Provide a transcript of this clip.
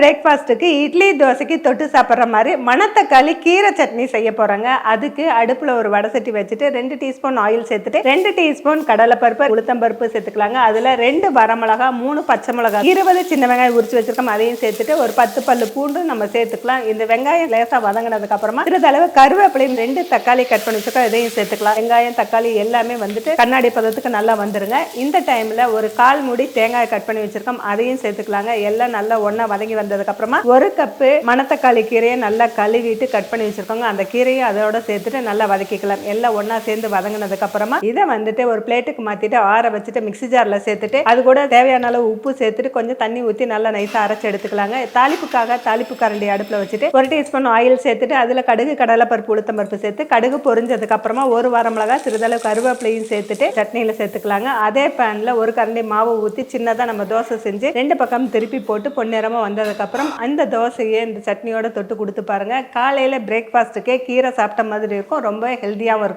பிரேக்ஃபாஸ்ட்டுக்கு இட்லி தோசைக்கு தொட்டு சாப்பிட்ற மாதிரி மணத்தக்காளி கீரை சட்னி செய்ய போகிறாங்க அதுக்கு அடுப்பில் ஒரு வடை சட்டி வச்சுட்டு ரெண்டு டீஸ்பூன் ஆயில் சேர்த்துட்டு ரெண்டு டீஸ்பூன் கடலைப்பருப்பு உளுத்தம்பருப்பு சேர்த்துக்கலாங்க. அதில் ரெண்டு வரமிளகா மூணு பச்சை மிளகா இருபது சின்ன வெங்காயம் உரிச்சு வச்சிருக்கோம் அதையும் சேர்த்துட்டு ஒரு பத்து பல்லு பூண்டு நம்ம சேர்த்துக்கலாம். இந்த வெங்காயம் லேசாக வதங்கினதுக்கு அப்புறமா சிறிதளவு கருவேப்பிலையும் ரெண்டு தக்காளி கட் பண்ணி வச்சுருக்கோம். இதையும் சேர்த்துக்கலாம். வெங்காயம் தக்காளி எல்லாமே வந்துட்டு கண்ணாடி பதத்துக்கு நல்லா வந்துருங்க. இந்த டைமில் ஒரு கால் மூடி தேங்காய் கட் பண்ணி வச்சிருக்கோம். அதையும் சேர்த்துக்கலாங்க. எல்லாம் நல்லா ஒன்றா வதங்கி வந்ததுக்கு அப்புறமா ஒரு கப்பு மணத்தக்காளி கீரையை நல்லா கழுவிட்டு கட் பண்ணி வச்சிருக்கோங்க. அந்த கீரையை அதோட சேர்த்துட்டு நல்லா வதக்கிக்கலாம். எல்லாம் ஒன்றா சேர்ந்து வதங்கினதுக்கு அப்புறமா இதை வந்துட்டு ஒரு பிளேட்டுக்கு மாத்திட்டு ஆற வச்சுட்டு மிக்ஸி ஜார்ல சேர்த்துட்டு அது கூட தேவையான அளவு உப்பு சேர்த்துட்டு கொஞ்சம் தண்ணி ஊற்றி நல்லா நைஸா அரைச்சு எடுத்துக்கலாங்க. தாளிப்புக்காக தாளிப்பு கரண்டி அடுப்புல வச்சுட்டு ஒரு டீஸ்பூன் ஆயில் சேர்த்துட்டு அதுல கடுகு கடலை பருப்பு உளுத்தம் பருப்பு சேர்த்து கடுகு பொரிஞ்சதுக்கு அப்புறமா ஒரு வாரம் மிளகா சிறிதளவு கருவேப்பிலையும் சேர்த்துட்டு சட்னியில சேர்த்துக்கலாங்க. அதே பேன்ல ஒரு கரண்டி மாவு ஊற்றி சின்னதா நம்ம தோசை செஞ்சு ரெண்டு பக்கம் திருப்பி போட்டு பொன்னிறமா வந்ததுக்கு அப்புறம் அந்த தோசையை இந்த சட்னியோட தொட்டு கொடுத்து பாருங்க. காலையில பிரேக்ஃபாஸ்ட்டுக்கே கீரை சாப்பிட்ட மாதிரி இருக்கும். ரொம்ப ஹெல்த்தியாகவும் இருக்கும்.